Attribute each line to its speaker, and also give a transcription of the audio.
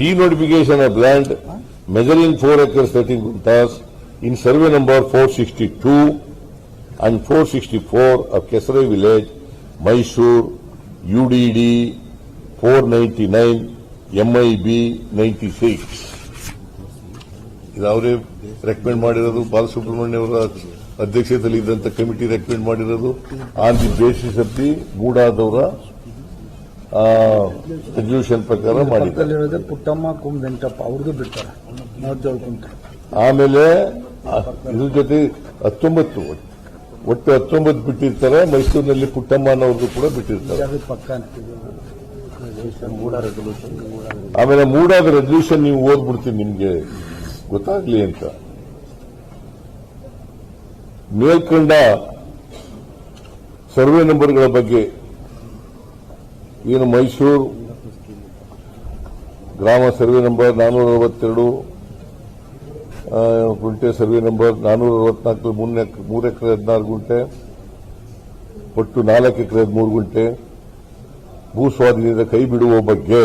Speaker 1: denotification of land measuring 4 acres 13 guntas in survey number 462 and 464 of Kesare village, Mysore, UDD 499, MIB 96. ಇದು ಅವರೇ recommend ಮಾಡಿರೋದು ಬಾಲಸುಬ್ರಹ್ಮಣ್ಯ ಅವರ ಅಧ್ಯಕ್ಷತೆಯಲ್ಲಿ ಇದ್ದಂತ ಕಮಿಟಿ ರೆಕಮೆಂಡ್ ಮಾಡಿರೋದು on the basis of the ಮೂಡಾದವರ resolution ಪ್ರಕಾರ ಮಾಡಿದ್ದಾರೆ.
Speaker 2: ಪಕ್ಕದಲ್ಲಿರೋದೇ ಪುಟ್ಟಮ್ಮ ಕುಂ ವೆಂಕಟಪ್ಪ ಅವ್ರದ್ದು ಬಿಡ್ತಾರೆ.
Speaker 1: ಆಮೇಲೆ ಇದ್ರ ಜೊತೆ ಹತ್ತೊಂಬತ್ತು ಒಟ್ಟು- ಹತ್ತೊಂಬತ್ತು ಬಿಟ್ಟಿರ್ತಾರೆ. ಮೈಸೂರಿನಲ್ಲಿ ಪುಟ್ಟಮ್ಮನವ್ರದ್ದು ಕೂಡ ಬಿಟ್ಟಿರ್ತಾರೆ. ಆಮೇಲೆ ಮೂಡಾದ ರೆಸಲ್ಯೂಷನ್ ನೀವು ಓದ್ಬಿಡ್ತೀನಿ ನಿಮ್ಗೆ. ಗೊತ್ತಾಗ್ಲಿ ಅಂತ. ಮೇಲ್ಕಂಡ ಸರ್ವೆ ನಂಬರ್ಗಳ ಬಗ್ಗೆ ಏನು ಮೈಸೂರು, ಗ್ರಾಮ ಸರ್ವೆ ನಂಬರ್ ನಾನೂರ ಅರವತ್ತೆರಡು ಗುಂಟೆ ಸರ್ವೆ ನಂಬರ್ ನಾನೂರ ಅರವತ್ನಾಲ್ಕು ಮೂರು ಎಕರೆ ಹದಿನಾರು ಗುಂಟೆ, ಒಟ್ಟು ನಾಲ್ಕು ಎಕರೆ ಹದಿಮೂರು ಗುಂಟೆ. ಭೂ ಸ್ವಾಧೀನದ ಕೈ ಬಿಡುವ ಬಗ್ಗೆ